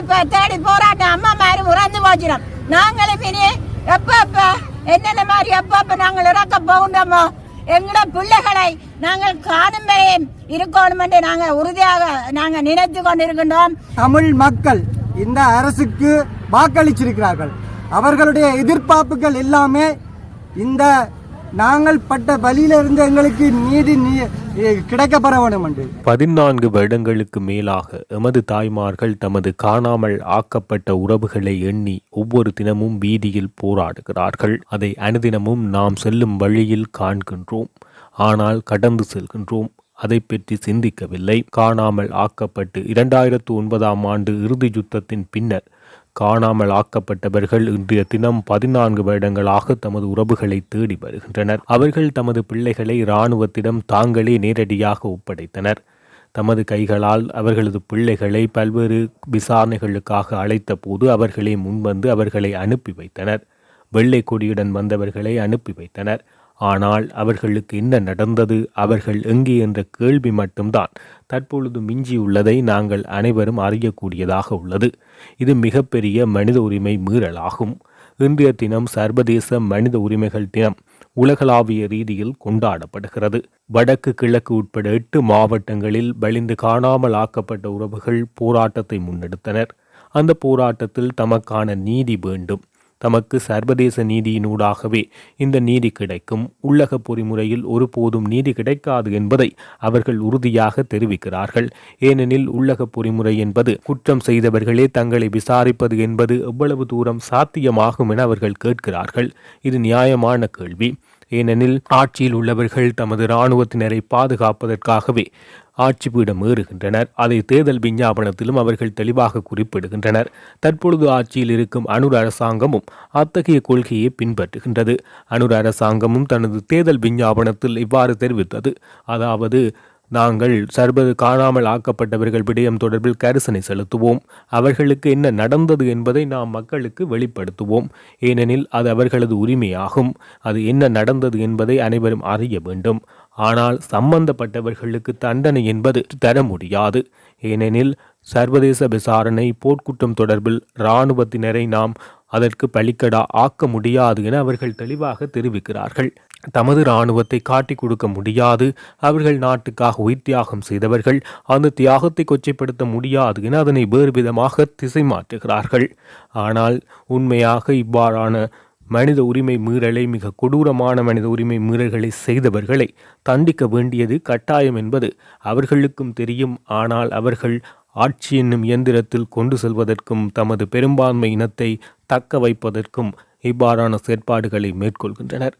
இப்போ தேடி போராட்டம் அம்மா மாதிரி உறந்து போச்சிடும் நாங்களும் இனி எப்ப என்னென்ன மாதிரி எப்ப நாங்கள் இறக்க போகின்றோமோ எங்களோட பிள்ளைகளை நாங்கள் காணும் வரையும் இருக்கணும் என்று நாங்கள் உறுதியாக நாங்கள் நினைத்து கொண்டிருக்கின்றோம். தமிழ் மக்கள் இந்த அரசுக்கு வாக்களிச்சிருக்கிறார்கள். அவர்களுடைய எதிர்பார்ப்புகள் எல்லாமே இந்த நாங்கள் பட்ட வழியிலிருந்து எங்களுக்கு நீதி கிடைக்கப்பெற வேண்டும் என்று பதினான்கு வருடங்களுக்கு மேலாக எமது தாய்மார்கள் தமது காணாமல் ஆக்கப்பட்ட உறவுகளை எண்ணி ஒவ்வொரு தினமும் வீதியில் போராடுகிறார்கள். அதை அனுதினமும் நாம் செல்லும் வழியில் காண்கின்றோம். ஆனால் கடந்து செல்கின்றோம். அதை பற்றி சிந்திக்கவில்லை. காணாமல் ஆக்கப்பட்டு இரண்டாயிரத்து ஒன்பதாம் ஆண்டு இறுதி யுத்தத்தின் பின்னர் காணாமல் ஆக்கப்பட்டவர்கள் இன்றைய தினம் பதினான்கு வருடங்களாக தமது உறவுகளை தேடி வருகின்றனர். அவர்கள் தமது பிள்ளைகளை இராணுவத்திடம் தாங்களே நேரடியாக ஒப்படைத்தனர். தமது கைகளால் அவர்களது பிள்ளைகளை பல்வேறு விசாரணைகளுக்காக அழைத்த போது அவர்களே முன்வந்து அவர்களை அனுப்பி வைத்தனர். வெள்ளை கொடியுடன் வந்தவர்களை அனுப்பி வைத்தனர். ஆனால் அவர்களுக்கு என்ன நடந்தது? அவர்கள் எங்கே என்ற கேள்வி மட்டும்தான். தற்பொழுது மிஞ்சியுள்ளதை நாங்கள் அனைவரும் அறியக்கூடியதாக உள்ளது. இது மிகப்பெரிய மனித உரிமை மீறலாகும். இன்றைய தினம் சர்வதேச மனித உரிமைகள் தினம் உலகளாவிய ரீதியில் கொண்டாடப்படுகிறது. வடக்கு கிழக்கு உட்பட எட்டு மாவட்டங்களில் வலிந்து காணாமல் ஆக்கப்பட்ட உறவுகள் போராட்டத்தை முன்னெடுத்தனர். அந்த போராட்டத்தில் தமக்கான நீதி வேண்டும். தமக்கு சர்வதேச நீதியினூடாகவே இந்த நீதி கிடைக்கும். உள்ளக பொறிமுறையில் ஒருபோதும் நீதி கிடைக்காது என்பதை அவர்கள் உறுதியாக தெரிவிக்கிறார்கள். ஏனெனில் உள்ளக பொறிமுறை என்பது குற்றம் செய்தவர்களே தங்களை விசாரிப்பது என்பது எவ்வளவு தூரம் சாத்தியமாகும் என அவர்கள் கேட்கிறார்கள். இது நியாயமான கேள்வி. ஏனெனில் ஆட்சியில் உள்ளவர்கள் தமது இராணுவத்தினரை பாதுகாப்பதற்காகவே ஆட்சி பீடம் ஏறுகின்றனர். அதை தேர்தல் விஞ்ஞாபனத்திலும் அவர்கள் தெளிவாக குறிப்பிடுகின்றனர். தற்பொழுது ஆட்சியில் இருக்கும் அனுர் அரசாங்கமும் அத்தகைய கொள்கையை பின்பற்றுகின்றது. அனுர் அரசாங்கமும் தனது தேர்தல் விஞ்ஞாபனத்தில் இவ்வாறு தெரிவித்தது. அதாவது நாங்கள் சர்வது காணாமல் ஆக்கப்பட்டவர்கள் விடயம் தொடர்பில் கரிசனை செலுத்துவோம். அவர்களுக்கு என்ன நடந்தது என்பதை நாம் மக்களுக்கு வெளிப்படுத்துவோம். ஏனெனில் அது அவர்களது உரிமையாகும். அது என்ன நடந்தது என்பதை அனைவரும் அறிய வேண்டும். ஆனால் சம்பந்தப்பட்டவர்களுக்கு தண்டனை என்பது தர முடியாது. ஏனெனில் சர்வதேச விசாரணை போர்க்குற்றம் தொடர்பில் இராணுவத்தினரை நாம் அதற்கு பலிக்கடா ஆக்க முடியாது என அவர்கள் தெளிவாக தெரிவிக்கிறார்கள். தமது இராணுவத்தை காட்டிக் கொடுக்க முடியாது. அவர்கள் நாட்டுக்காக உயிர் தியாகம் செய்தவர்கள் அந்த தியாகத்தை கொச்சைப்படுத்த முடியாது என அதனை வேறு விதமாக திசை மாற்றுகிறார்கள். ஆனால் உண்மையாக இவ்வாறான மனித உரிமை மீறலை மிக கொடூரமான மனித உரிமை மீறல்களை செய்தவர்களை தண்டிக்க வேண்டியது கட்டாயம் என்பது அவர்களுக்கும் தெரியும். ஆனால் அவர்கள் ஆட்சி என்னும் இயந்திரத்தில் கொண்டு செல்வதற்கும் தமது பெரும்பான்மை இனத்தை தக்க வைப்பதற்கும் இவ்வாறான செயற்பாடுகளை மேற்கொள்கின்றனர்.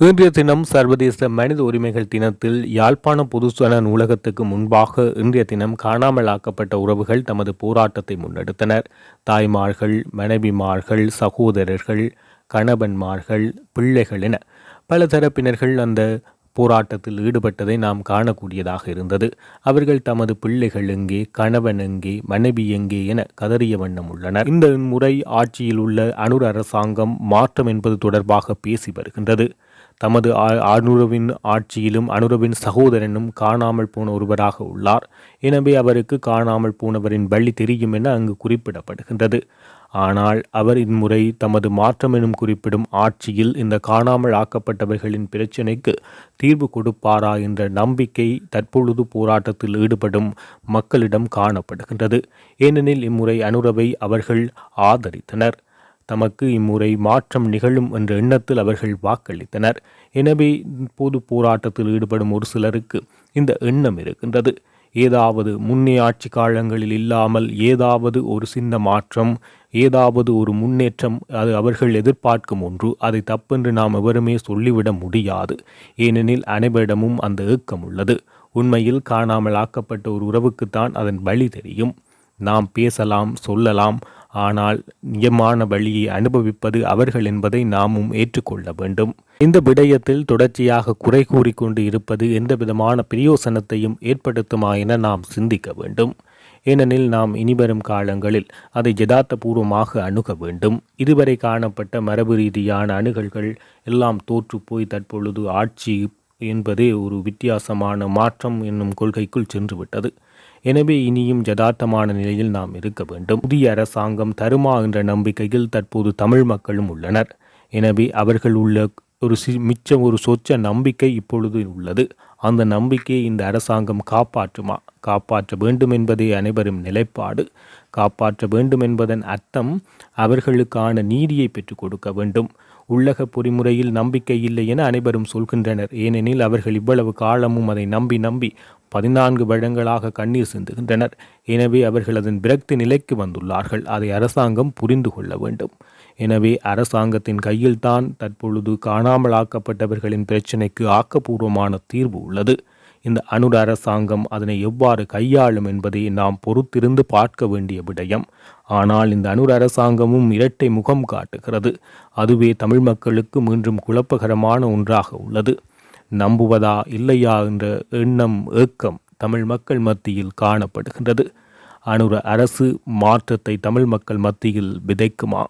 இன்றைய தினம் சர்வதேச மனித உரிமைகள் தினத்தில் யாழ்ப்பாண பொதுசன நூலகத்துக்கு முன்பாக இன்றைய தினம் காணாமல் ஆக்கப்பட்ட உறவுகள் தமது போராட்டத்தை முன்னெடுத்தனர். தாய்மார்கள் மனைவிமார்கள் சகோதரர்கள் கணவன்மார்கள் பிள்ளைகள் என பல தரப்பினர்கள் அந்த போராட்டத்தில் ஈடுபட்டதை நாம் காணக்கூடியதாக இருந்தது. அவர்கள் தமது பிள்ளைகள் எங்கே கணவன் எங்கே மனைவி எங்கே என கதறிய வண்ணம் உள்ளனர். இந்த முறை ஆட்சியில் உள்ள அனுர் அரசாங்கம் மாற்றம் என்பது தொடர்பாக பேசி வருகின்றது. தமது அனுரவின் ஆட்சியிலும் அனுரவின் சகோதரனும் காணாமல் போன ஒருவராக உள்ளார். எனவே அவருக்கு காணாமல் போனவரின் வழி தெரியும் என அங்கு குறிப்பிடப்படுகின்றது. ஆனால் அவர் இம்முறை தமது மாற்றம் எனும் குறிப்பிடும் ஆட்சியில் இந்த காணாமல் ஆக்கப்பட்டவர்களின் பிரச்சினைக்கு தீர்வு கொடுப்பாரா என்ற நம்பிக்கை தற்பொழுது போராட்டத்தில் ஈடுபடும் மக்களிடம் காணப்படுகின்றது. ஏனெனில் இம்முறை அனுரவை அவர்கள் ஆதரித்தனர். தமக்கு இம்முறை மாற்றம் நிகழும் என்ற எண்ணத்தில் அவர்கள் வாக்களித்தனர். எனவே பொது போராட்டத்தில் ஈடுபடும் ஒரு சிலருக்கு இந்த எண்ணம் இருக்கின்றது. ஏதாவது முன்னே ஆட்சி காலங்களில் இல்லாமல் ஏதாவது ஒரு சின்ன மாற்றம் ஏதாவது ஒரு முன்னேற்றம் அது அவர்கள் எதிர்பார்க்கும் ஒன்று. அதை தப்பென்று நாம் எவருமே சொல்லிவிட முடியாது. ஏனெனில் அனைவரிடமும் அந்த ஏக்கம் உள்ளது. உண்மையில் காணாமல் ஆக்கப்பட்ட ஒரு உறவுக்குத்தான் அதன் வழி தெரியும். நாம் பேசலாம் சொல்லலாம் ஆனால் நியமான வழியை அனுபவிப்பது அவர்கள் என்பதை நாமும் ஏற்றுக்கொள்ள வேண்டும். இந்த விடயத்தில் தொடர்ச்சியாக குறை கூறிக்கொண்டு இருப்பது எந்த விதமான பிரயோசனத்தையும் ஏற்படுத்துமா என நாம் சிந்திக்க வேண்டும். ஏனெனில் நாம் இனிவரும் காலங்களில் அதை யதார்த்தபூர்வமாக அணுக வேண்டும். இதுவரை காணப்பட்ட மரபு ரீதியான அணுகல்கள் எல்லாம் தோற்றுப்போய் தற்பொழுது ஆட்சி என்பதே ஒரு வித்தியாசமான மாற்றம் என்னும் கொள்கைக்குள் சென்றுவிட்டது. எனவே இனியும் யதார்த்தமான நிலையில் நாம் இருக்க வேண்டும். புதிய அரசாங்கம் தருமா என்ற நம்பிக்கையில் தற்போது தமிழ் மக்களும் உள்ளனர். எனவே அவர்கள் உள்ள ஒரு சி மிச்சம் ஒரு சொச்ச நம்பிக்கை இப்பொழுது உள்ளது. அந்த நம்பிக்கையை இந்த அரசாங்கம் காப்பாற்றுமா? காப்பாற்ற வேண்டும் என்பதே அனைவரும் நிலைப்பாடு. காப்பாற்ற வேண்டும் என்பதன் அர்த்தம் அவர்களுக்கான நீதியை பெற்றுக் கொடுக்க வேண்டும். உள்ளக பொறிமுறையில் நம்பிக்கை இல்லை என அனைவரும் சொல்கின்றனர். ஏனெனில் அவர்கள் இவ்வளவு காலமும் அதை நம்பி நம்பி பதினான்கு வருடங்களாக கண்ணீர் சிந்துகின்றனர். எனவே அவர்கள் அதன் விரக்தி நிலைக்கு வந்துள்ளார்கள். அதை அரசாங்கம் புரிந்து கொள்ள வேண்டும். எனவே அரசாங்கத்தின் கையில்தான் தற்பொழுது காணாமலாக்கப்பட்டவர்களின் பிரச்சினைக்கு ஆக்கப்பூர்வமான தீர்வு உள்ளது. இந்த அனுர அரசாங்கம் அதனை எவ்வாறு கையாளும் என்பதை நாம் பொறுத்திருந்து பார்க்க வேண்டிய விடயம். ஆனால் இந்த அனுர அரசாங்கமும் இரட்டை முகம் காட்டுகிறது. அதுவே தமிழ் மக்களுக்கு மீண்டும் குழப்பகரமான ஒன்றாக உள்ளது. நம்புவதா இல்லையா என்ற எண்ணம் ஏக்கம் தமிழ் மக்கள் மத்தியில் காணப்படுகின்றது. அனுர அரசு மாற்றத்தை தமிழ் மக்கள் மத்தியில் விதைக்குமா?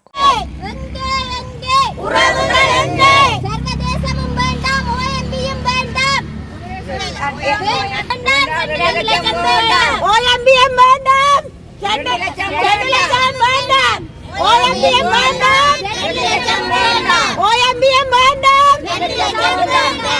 Kadınlar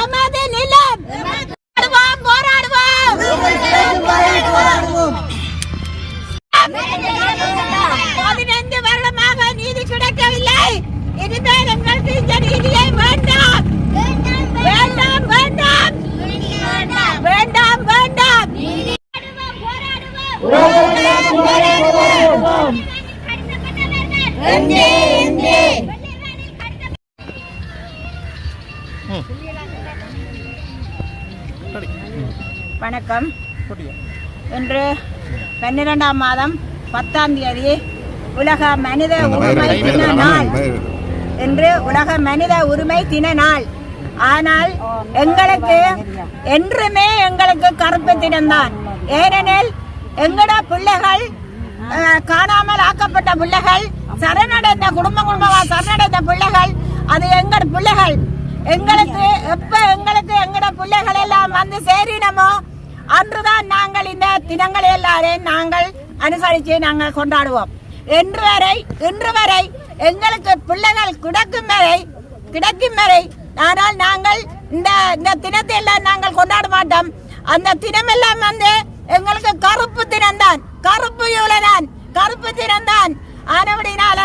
எமது நிலம். போராடுவோம் போராடுவோம். வணக்கம். இன்று பன்னிரெண்டாம் மாதம் பத்தாம் தேதி உலக மனித உரிமை தின நாள். இன்று உலக மனித உரிமை தின நாள். ஆனால் எங்களுக்கு என்றுமே எங்களுக்கு கருப்பு தினம்தான் ஏனெனில் எங்கட பிள்ளைகள் காணாமல் ஆக்கப்பட்ட பிள்ளைகள் சரணடைந்த குடும்ப குடும்பமா சரணடைந்த பிள்ளைகள் அது எங்கட பிள்ளைகள். எங்களுக்கு எப்ப எங்களுக்கு எங்கட பிள்ளைகள் எல்லாம் வந்து சேரினமோ அன்றுதான் நாங்கள் இந்த தினங்கள் எல்லாரையும் நாங்கள் அனுசரித்து நாங்கள் கொண்டாடுவோம். இன்று வரை இன்று வரை எங்களுக்கு பிள்ளைகள் கிடக்கும் வரை கிடைக்கும் வரை ஆனால் நாங்கள் இந்த இந்த தினத்தை எல்லாம் நாங்கள் கொண்டாட மாட்டோம். அந்த தினம் எல்லாம் வந்து எங்களுக்கு கருப்பு தினம்தான். கருப்பு யூலதான். கருப்பு தினம்தான். ஆனபடினால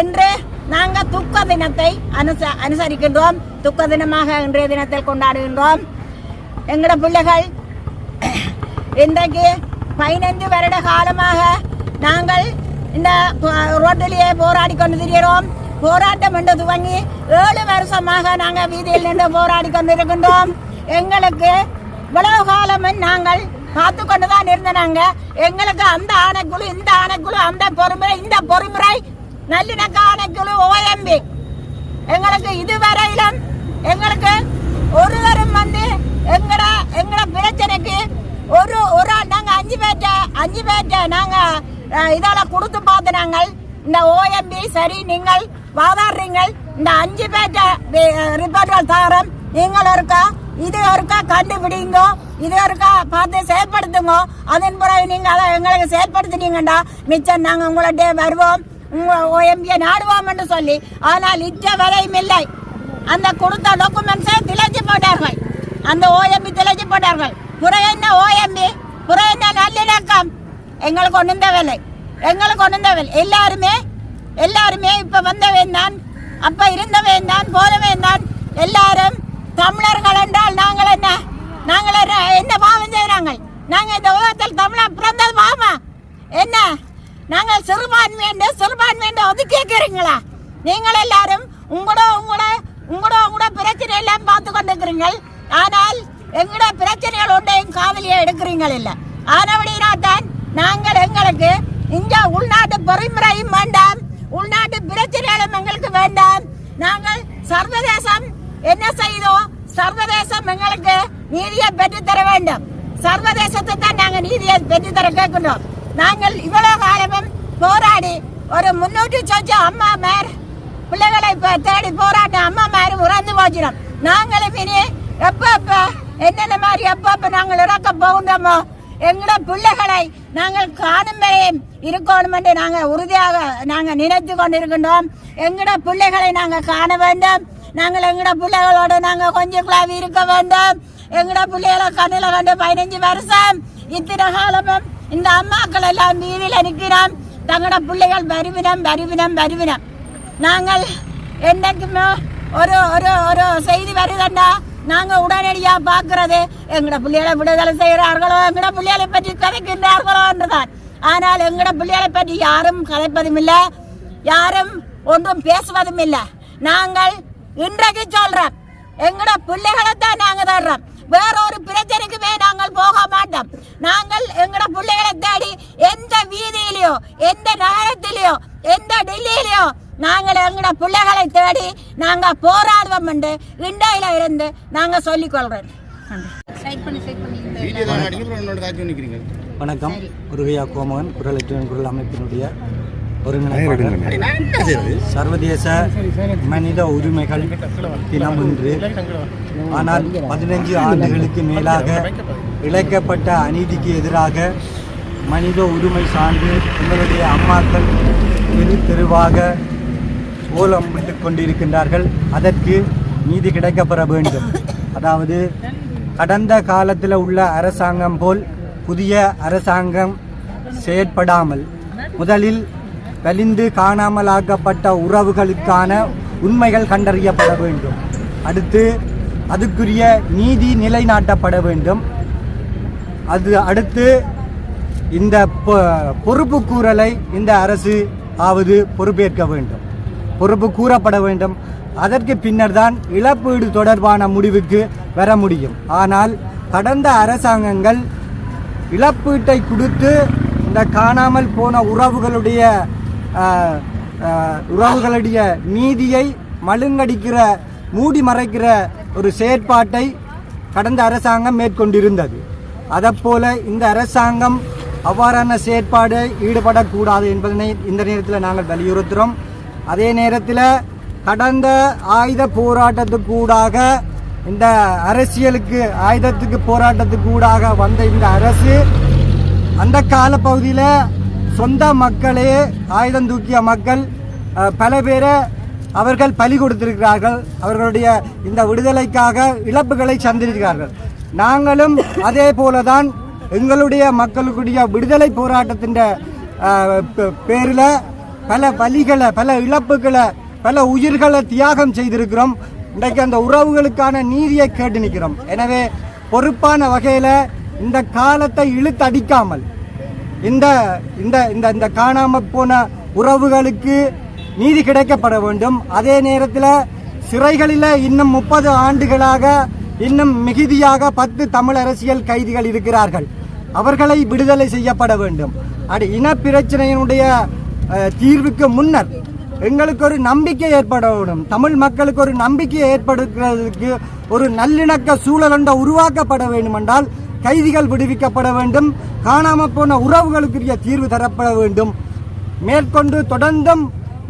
இன்று நாங்கள் துக்க தினத்தை அனுச அனுசரிக்கின்றோம். துக்க தினமாக இன்றைய தினத்தில் கொண்டாடுகின்றோம். எங்களோட பிள்ளைகள் இன்றைக்கு பதினைந்து வருட காலமாக நாங்கள் இந்த ரோட்டிலேயே போராடி கொண்டு திரிகிறோம் போராட்டம் என்று துவங்கி ஏழு வருஷமாக நாங்கள் வீதியில் நின்று போராடி கொண்டிருக்கின்றோம். எங்களுக்கு இவ்வளவு காலமும் நாங்கள் பார்த்து கொண்டு தான் இருந்தனாங்க. எங்களுக்கு அந்த ஆணைக்குழு இந்த ஆணைக்குழு அந்த பொறுமுறை இந்த பொறுமுறை நல்லிணக்க ஆணைக்குழு ஓஎம்பி எங்களுக்கு இதுவரையிலும் எங்களுக்கு ஒருவரும் வந்து எங்கட எங்கட பிரச்சனைக்கு ஒரு ஒரு ஆள் நாங்க அஞ்சு பேர்ட்ட நாங்கள் இதெல்லாம் கொடுத்து பார்த்து நாங்கள் இந்த ஓஎம்பி சரி நீங்கள் வாதாடுறீங்க இந்த அஞ்சு பேர்ட்ட ரிப்போர்ட்கள் தாரம் நீங்கள் இருக்கா இது ஒருக்கா கண்டுபிடிங்க இது ஒருக்கா பார்த்து செயற்படுத்துங்க அதன் பிறகு நீங்கள் அதை எங்களுக்கு செயற்படுத்தினீங்கண்டா மிச்சம் நாங்கள் உங்கள்கிட்ட வருவோம். உங்கள் ஓஎம்பியை நாடுவோம் சொல்லி. ஆனால் இற்ற வரையும் இல்லை. அந்த கொடுத்த டாக்குமெண்ட்ஸை திளைச்சி போட்டார்கள். அந்த ஓஎம்பி திளைச்சி போட்டார்கள். புற என்ன ஓஎம்பி புற என்ன நல்லிணக்கம்? எங்களுக்கு ஒன்றும் தேவையில்லை எங்களுக்கு ஒன்றும் தேவையில்லை எல்லாருமே எல்லாருமே இப்போ வந்தவன் தான். அப்போ இருந்தவன் தான் போனவன் தான். எல்லாரும் தமிழர்கள் என்றால் நாங்கள் என்ன? நாங்கள் என்ன என்ன பாவம் செய்கிறாங்க நாங்கள் இந்த உலகத்தில் தமிழாக பிறந்தது பாவமா? என்ன? நாங்கள் சிறுபான்மை என்று ஒதுக்கி கேட்கிறீங்களா? நீங்கள் எல்லாரும் உங்களோட உங்களோட உங்களோட உங்களோட பிரச்சனை எல்லாம் பார்த்து கொண்டிருக்கிறீர்கள். ஆனால் எங்களோட பிரச்சனைகள் ஒன்றையும் காவலியை எடுக்கிறீங்கள் இல்லை. ஆனபடினா தான் நாங்கள் எங்களுக்கு இங்க உள்நாட்டு பொறிமுறையும் வேண்டாம். உள்நாட்டு பிரச்சனைகளும் எங்களுக்கு வேண்டாம். நாங்கள் சர்வதேசம் என்ன செய்தோம் சர்வதேசம் எங்களுக்கு நீதியை பெற்றுத்தர வேண்டும். சர்வதேசத்தை தான் நாங்கள் நீதியை பெற்றுத்தர கேட்கின்றோம். நாங்கள் இவ்வளவு காலமும் போராடி ஒரு முன்னூற்றி சொச்சு அம்மா மேர் பிள்ளைகளை தேடி போராட்ட அம்மா மாதிரி உறந்து போச்சிடும் நாங்களும் இனி எப்ப எப்ப என்னென்ன மாதிரி எப்ப எப்ப நாங்கள் இறக்க போகின்றோமோ எங்களோட பிள்ளைகளை நாங்கள் காணும் வரையும் இருக்கணும் என்று நாங்கள் உறுதியாக நாங்கள் நினைத்து கொண்டிருக்கின்றோம். எங்களோட பிள்ளைகளை நாங்கள் காண வேண்டும். நாங்கள் எங்களோட பிள்ளைகளோட நாங்கள் கொஞ்சம் கிளாவி இருக்க வேண்டும். எங்களோட பிள்ளைகளை கண்ணில் கண்டு பதினஞ்சு வருஷம் இத்தனை காலமும் இந்த அம்மாக்கள் எல்லாம் வீதியில் நிற்கிறோம் தங்களோட பிள்ளைகள் வருவினம் வருவினம் வருவினம். நாங்கள் என்றைக்குமே ஒரு ஒரு ஒரு செய்தி வருதுண்டா நாங்கள் உடனடியாக பார்க்கிறது. எங்களோட பிள்ளைகளை விடுதலை செய்கிறார்களோ எங்களோட பிள்ளைகளை பற்றி கதைக்கின்றார்களோ என்றுதான். ஆனால் எங்களோட பிள்ளைகளை பற்றி யாரும் கதைப்பதும் இல்லை யாரும் ஒன்றும் பேசுவதும் இல்லை. நாங்கள் இன்றைக்கு சொல்றோம் எங்களோட பிள்ளைகளை தான் நாங்கள் தர்றோம் வேற ஒரு பிரச்சனைக்குமே நாங்கள் போக மாட்டோம். நாங்கள் எங்களோட பிள்ளைகளை தேடி எந்த வீதியிலையோ எந்த நகரத்திலேயோ எந்த டெல்லியிலையோ நாங்கள் எங்கட பிள்ளைகளை தேடி நாங்க போராடுவோம் என்று இண்டையில இருந்து நாங்க சொல்லிக் கொள்றோம் வீடியோ தான் அடிக்க அப்புறம் என்னோட காட்சி நிற்கிறீங்க வணக்கம். முருகையா கோமகன் குரல் குரல் அமைப்பினுடைய ஒருங்கிணைப்பாளர். சர்வதேச மனித உரிமைகள் தினம் இன்று ஆனால் பதினைஞ்சு ஆண்டுகளுக்கு மேலாக இழைக்கப்பட்ட அநீதிக்கு எதிராக மனித உரிமை சார்ந்து எங்களுடைய அம்மாக்கள் தெரு தெருவாக ஓலம் விட்டுக் கொண்டிருக்கின்றார்கள். அதற்கு நீதி கிடைக்கப்பெற வேண்டும். அதாவது கடந்த காலத்தில் உள்ள அரசாங்கம் போல் புதிய அரசாங்கம் செயற்படாமல் முதலில் கலிந்து காணாமலாக்கப்பட்ட உறவுகளுக்கான உண்மைகள் கண்டறியப்பட வேண்டும். அடுத்து அதுக்குரிய நீதி நிலைநாட்டப்பட வேண்டும். அது அடுத்து இந்த பொ- பொறுப்பு கூறலை இந்த அரசு ஆவது பொறுப்பேற்க வேண்டும். பொறுப்பு கூறப்பட வேண்டும். அதற்கு பின்னர் தான் இழப்பீடு தொடர்பான முடிவுக்கு வர முடியும். ஆனால் கடந்த அரசாங்கங்கள் இழப்பீட்டை கொடுத்து இந்த காணாமல் போன உறவுகளுடைய உறவுகளுடைய நீதியை மழுங்கடிக்கிற மூடி மறைக்கிற ஒரு செயற்பாட்டை கடந்த அரசாங்கம் மேற்கொண்டிருந்தது. அதைப்போல இந்த அரசாங்கம் அவ்வாறான செயற்பாடு ஈடுபடக்கூடாது என்பதனை இந்த நேரத்தில் நாங்கள் வலியுறுத்துகிறோம். அதே நேரத்தில் கடந்த ஆயுத போராட்டத்துக்கூடாக இந்த அரசியலுக்கு ஆயுதத்துக்கு போராட்டத்துக்கு ஊடாக வந்த இந்த அரசு அந்த காலப்பகுதியில் சொந்த மக்களே ஆயுதம் தூக்கிய மக்கள் பல பேரை அவர்கள் பலி கொடுத்திருக்கிறார்கள். அவர்களுடைய இந்த விடுதலைக்காக இழப்புகளை சந்திருக்கிறார்கள் நாங்களும் அதே போல தான் எங்களுடைய மக்களுக்குடைய விடுதலை போராட்டத்தின் பேரில் பல வலிகளை பல இழப்புகளை பல உயிர்களை தியாகம் செய்திருக்கிறோம். இன்றைக்கு அந்த உறவுகளுக்கான நீதியை கேட்டு நிற்கிறோம். எனவே பொறுப்பான வகையில் இந்த காலத்தை இழுத்தடிக்காமல் இந்த இந்த இந்த இந்த காணாமல் போன உறவுகளுக்கு நீதி கிடைக்கப்பட வேண்டும். அதே நேரத்தில் சிறைகளில் இன்னும் முப்பது ஆண்டுகளாக இன்னும் மிகுதியாக பத்து தமிழ் அரசியல் கைதிகள் இருக்கிறார்கள். அவர்களை விடுதலை செய்யப்பட வேண்டும். அடி இன பிரச்சனையினுடைய தீர்வுக்கு முன்னர் எங்களுக்கு ஒரு நம்பிக்கை ஏற்பட வேண்டும் தமிழ் மக்களுக்கு ஒரு நம்பிக்கை ஏற்படுத்துறதுக்கு ஒரு நல்லிணக்க சூழல் என்ற உருவாக்கப்பட வேண்டும் என்றால் கைதிகள் விடுவிக்கப்பட வேண்டும். காணாம போன உறவுகளுக்குரிய தீர்வு தரப்பட வேண்டும். மேற்கொண்டு தொடர்ந்தும்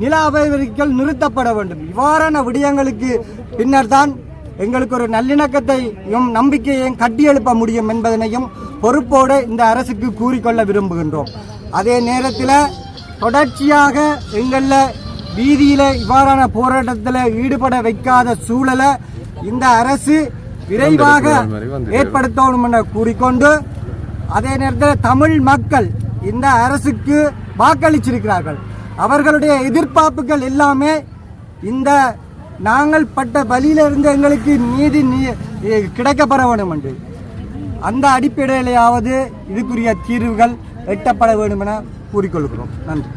நில அபகரிப்புகள் நிறுத்தப்பட வேண்டும். இவ்வாறான விடயங்களுக்கு பின்னர் தான் எங்களுக்கு ஒரு நல்லிணக்கத்தையும் நம்பிக்கையையும் கட்டியெழுப்ப முடியும் என்பதனையும் பொறுப்போடு இந்த அரசுக்கு கூறிக்கொள்ள விரும்புகின்றோம். அதே நேரத்தில் தொடர்ச்சியாக எங்களில் வீதியில் இவ்வாறான போராட்டத்தில் ஈடுபட வைக்காத சூழலை இந்த அரசு விரைவாக ஏற்படுத்தணும் என கூறிக்கொண்டு அதே நேரத்தில் தமிழ் மக்கள் இந்த அரசுக்கு வாக்களிச்சிருக்கிறார்கள். அவர்களுடைய எதிர்பார்ப்புகள் எல்லாமே இந்த நாங்கள் பட்ட வழியிலிருந்து எங்களுக்கு நீதி கிடைக்கப்பெற வேண்டும் என்று அந்த அடிப்படையிலேயாவது இதுக்குரிய தீர்வுகள் எட்டப்பட வேண்டும் என கூறிக்கொள்கிறோம். நன்றி.